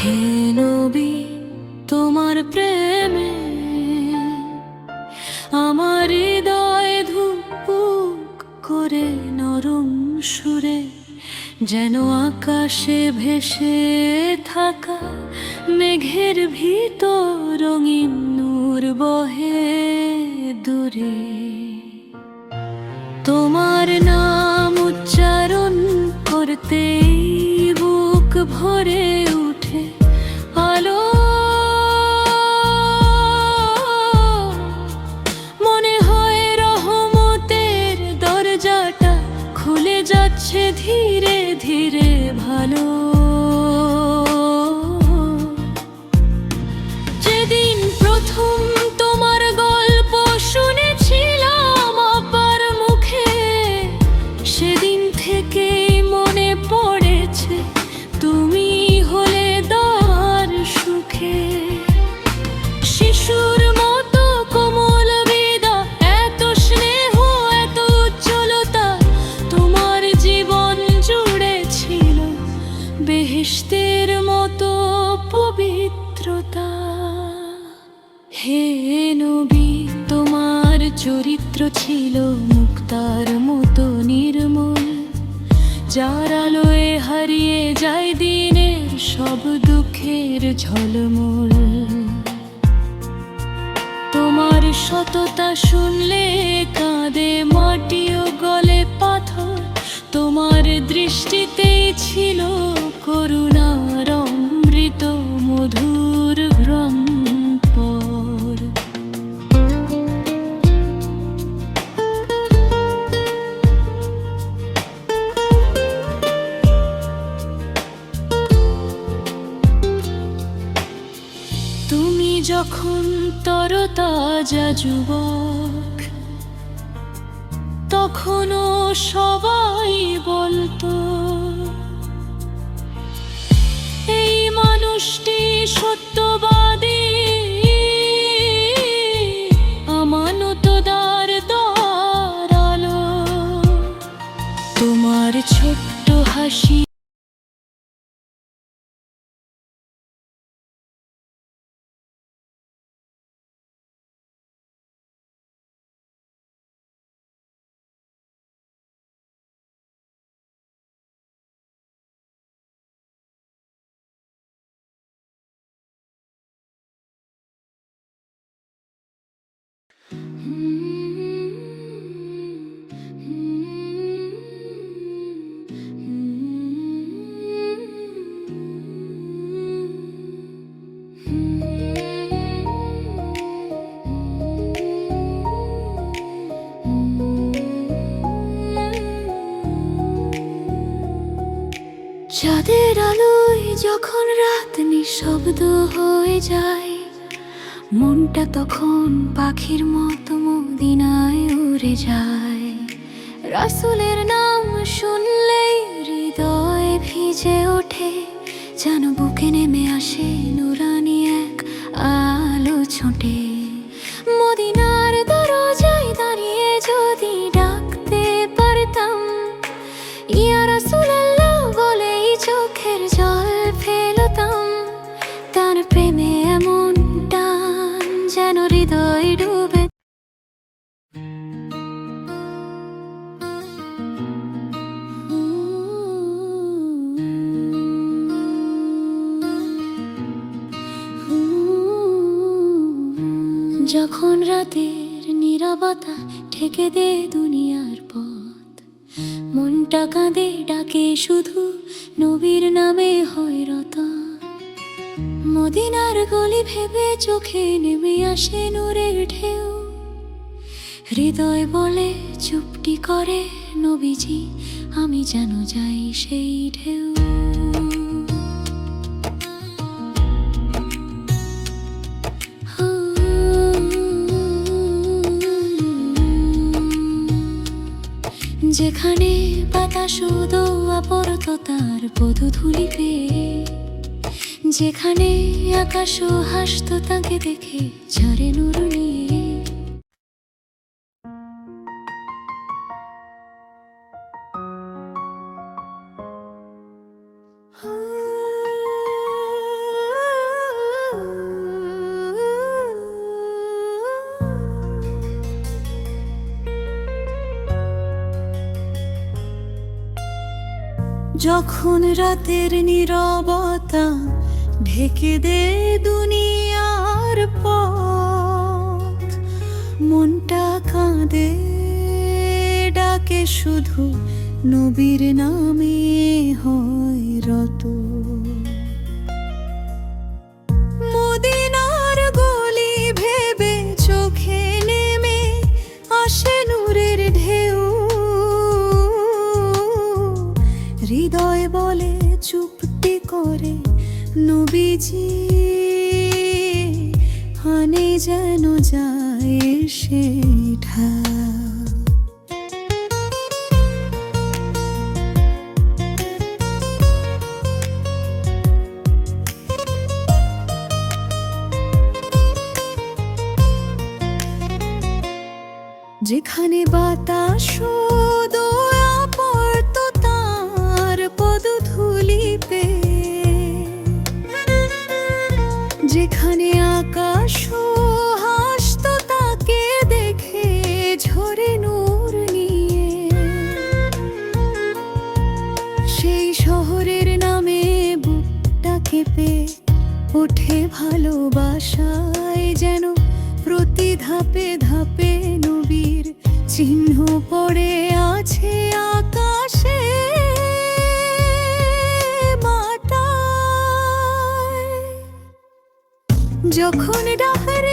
হে তোমার প্রেমে আমার হৃদয় ধুপুক করে নরম সুরে, যেন আকাশে ভেসে থাকা মেঘের ভিতর রঙিন নূর বহে দূরে। তোমার নাম উচ্চারণ করতেই বুক ভরে খুলে ধীরে ধীরে ভালো। হে নবী, তোমার চরিত্র ছিল মুক্তার মতো নির্মল। যার হারিয়ে যায় দিনের সব দুঃখের ঝলমল। তোমার সততা শুনলে কাঁদে মাটি ও গলে পাথর। তোমার দৃষ্টিতেই ছিল করুণার অমৃত মধুর যখন তরতাজা যুবক তখনও সবাই বলতো এই মানুষটি সত্যবাদী চাঁদের আলোয় যখন রাত নিঃশব্দ হয়ে যায় মনটা তখন পাখির মতো মদিনায় উড়ে যায়। রাসুলের নাম শুনলেই হৃদয় ভিজে ওঠে। যেন বুকে নেমে আসে নুরানি এক আলো ছোটে। যখন রাতের নীরবতা ঠেকে দে দুনিয়ার পথ, মনটা কাঁদে, ডাকে শুধু নবীর নামে হয় রত মদিনার গলি ভেবে চোখে নেমে আসে নূরের ঢেউ। হৃদয় বলে, চুপটি করে নবীজি, আমি যেন যাই সেই ঢেউ। যেখানে বাতাস পড়ত তার পদু ধুলিতে যেখানে আকাশ হাসত তাকে দেখে ঝরে নুরুনিয়ে নিয়ে। যখন রাতের নীরবতা ঢেকে দে দুনিয়ার পথ। মনটা কাঁদে, ডাকে শুধু, নবীর নামে হয় রত। নবীজি হানে যেন যায় সেঠা। যেখানে বাতাস ধাপে নবীর চিহ্ন পড়ে আছে আকাশে। মাতা যখন ডাহার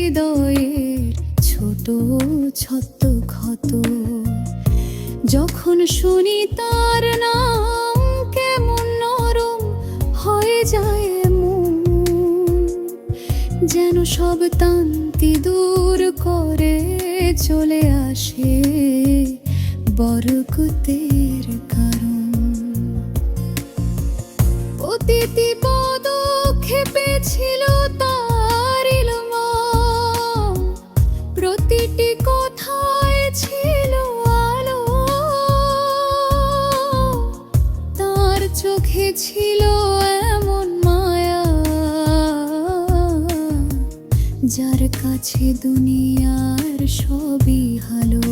বাছে হৃদয়ের ছোট ছত ক্ষত। যখন শুনি তার নাম, কেমন নরম হয়ে যায় যেন সব তান্তি দূর করে চলে আসে বরকতের কারণ। অতিথি পদক্ষেপে ছিল এমন মায়া যার কাছে দুনিয়ার সবই ভালো।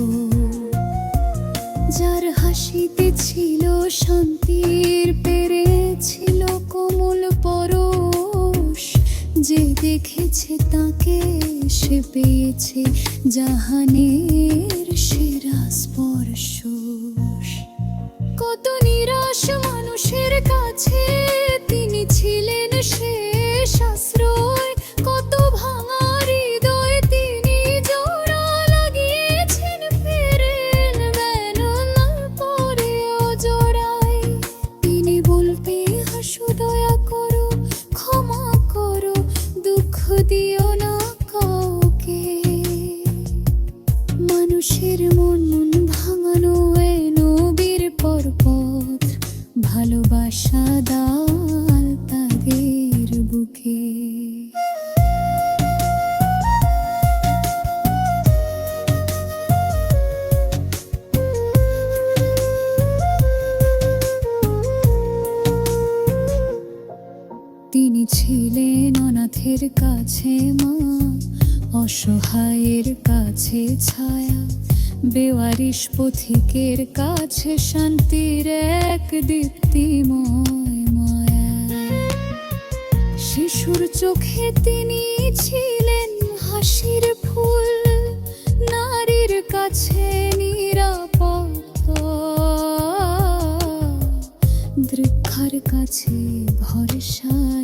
যার হাসিতে ছিল শান্তির পেরে ছিল কোমল পরশ, যে দেখেছে তাকে সে পেয়েছে জাহানের মা অসহায়ের কাছে ছায়া, বেওয়ারিশ পথিকের কাছে শান্তির এক দীপ্তিময় মায়া। শিশুর চোখে তিনি ছিলেন হাসির ফুল নারী কাছে নিরাপদ দৃক্ষার কাছে ভরসার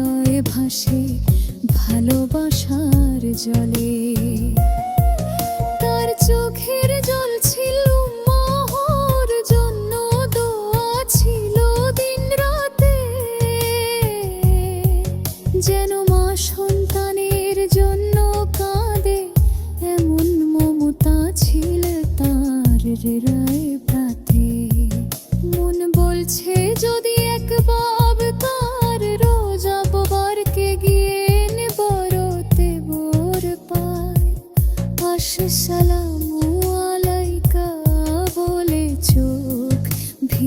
হৃদয়ে ভাসে ভালোবাসার জলে।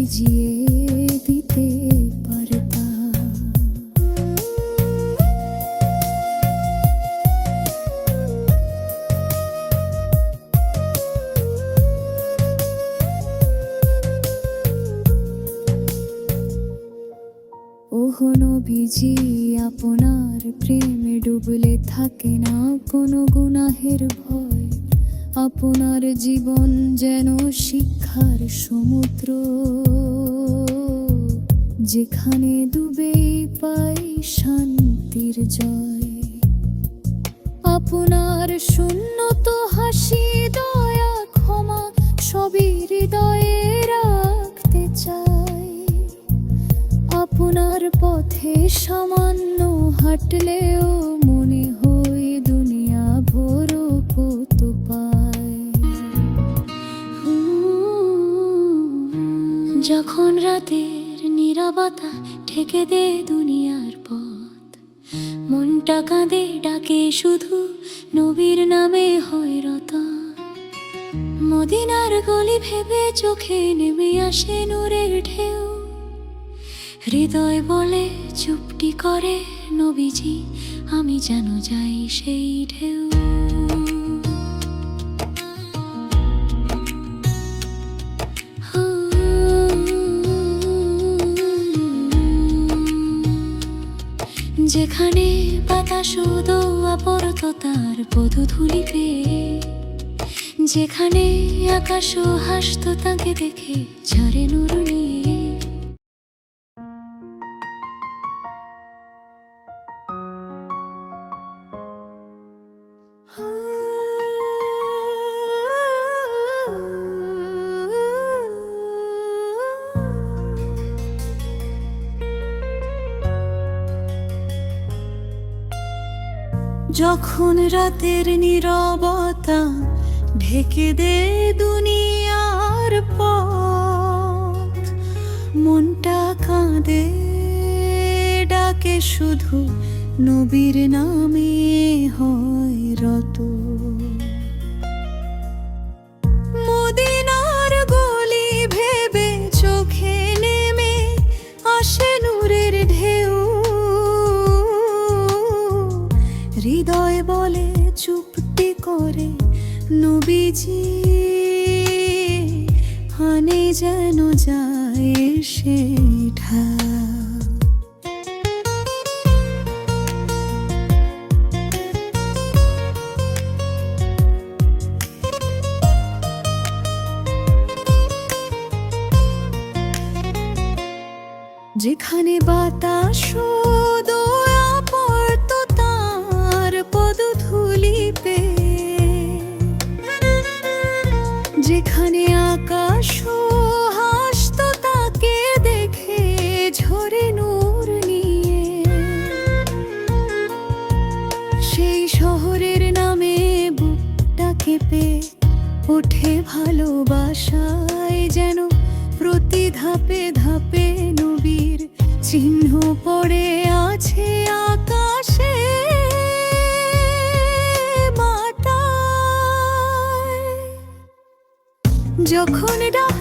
ভিজিয়ে আপনার শূন্য তো হাসি, দয়া, ক্ষমা সবই হৃদয়ে রাখতে চাই। আপনার পথে সামান্য হাঁটলেও মনে হয় দুনিয়া ভোর কত যখন রাতের নীরবতা ঠেকে দে দুনিয়ার পথ, মনটা কাঁদে, ডাকে শুধু নবীর নামে হয় মদিনার গলি ভেবে চোখে নেমে আসে নূরের ঢেউ। হৃদয় বলে, চুপটি করে নবীজি, আমি যেন যাই সেই ঢেউ। যেখানে বাতাস শুধু আপরত তার পদু পেয়ে যেখানে আকাশ হাসত তাকে দেখে ঝরে নুর যখন রাতের নীরবতা ঢেকে দে দুনিয়ার পথ, মনটা কাঁদে, ডাকে শুধু নবীর নামে হয় রত। হৃদয় বলে চুপটি করে নবীজি হানে যেন যায় সে ঢা ভালোবাসায় যেন প্রতি ধাপে ধাপে নবীর চিহ্ন পড়ে আছে আকাশে। মাতা যখন ডাহার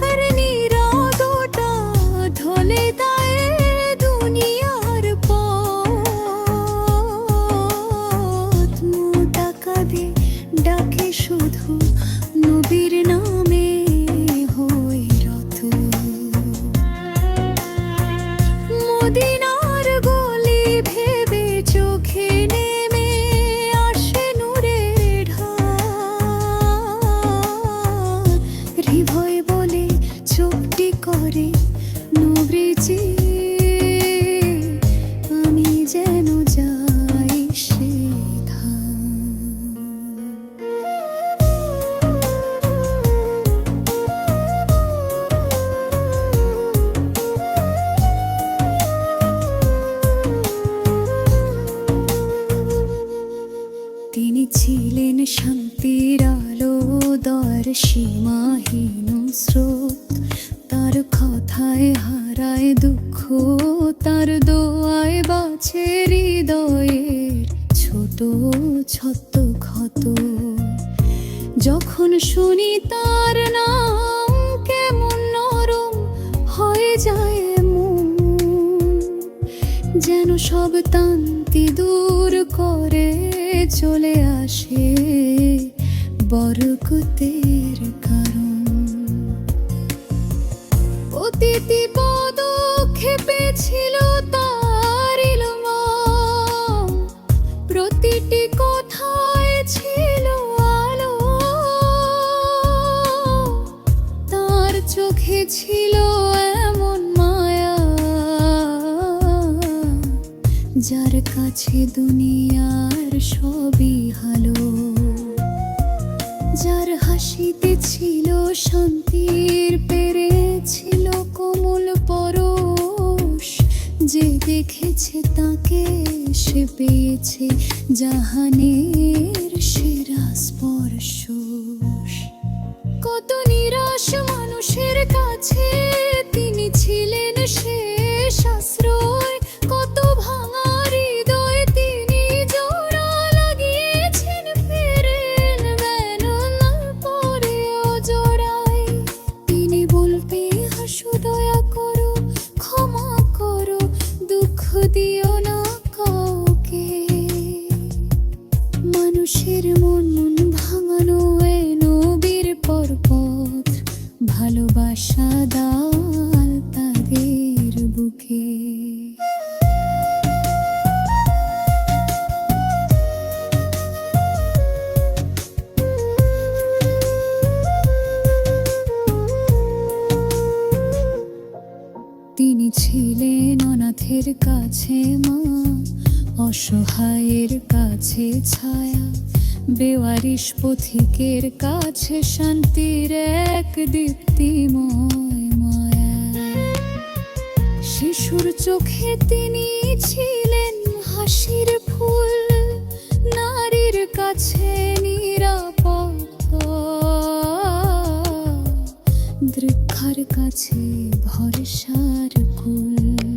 সীমাহীন স্রোত তার কথায় হারায় দুঃখ তার দোয়ায় বাছে অতিথি পদক্ষেপে ছিল তার প্রতিটি কথায় ছিল আলো। তার চোখে ছিল এমন মায়া, যার কাছে দুনিয়ার সবই হালো। যার হাসিতে ছিল শান্তির দেখেছে তাকে সে পেয়েছে জাহানের সেরা স্পর্শ। কত নিরাশ মানুষের কাছে অসহায়ের কাছে ছায়া, বেওয়ারিশ পথিকের কাছে শান্তির এক দীপ্তিময় মায়া। শিশুর চোখে তিনি ছিলেন হাসির ফুল, নারীর কাছে নিরাপত্তা। দৃক্ষার কাছে ভরসার কুল।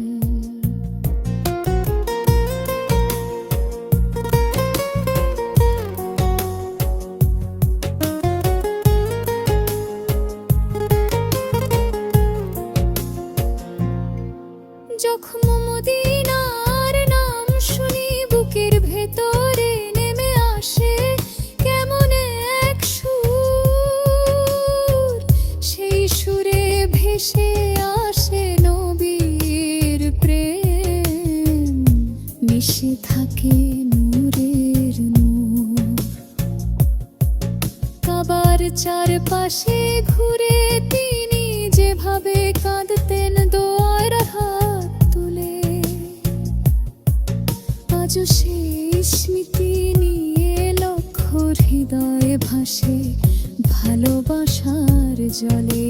চারপাশে ঘুরে তিনি যেভাবে কাঁদতেন দোয়ার হাত তুলে। আজও সেই স্মৃতি নিয়ে লক্ষ হৃদয়ে ভাসে ভালোবাসার জলে।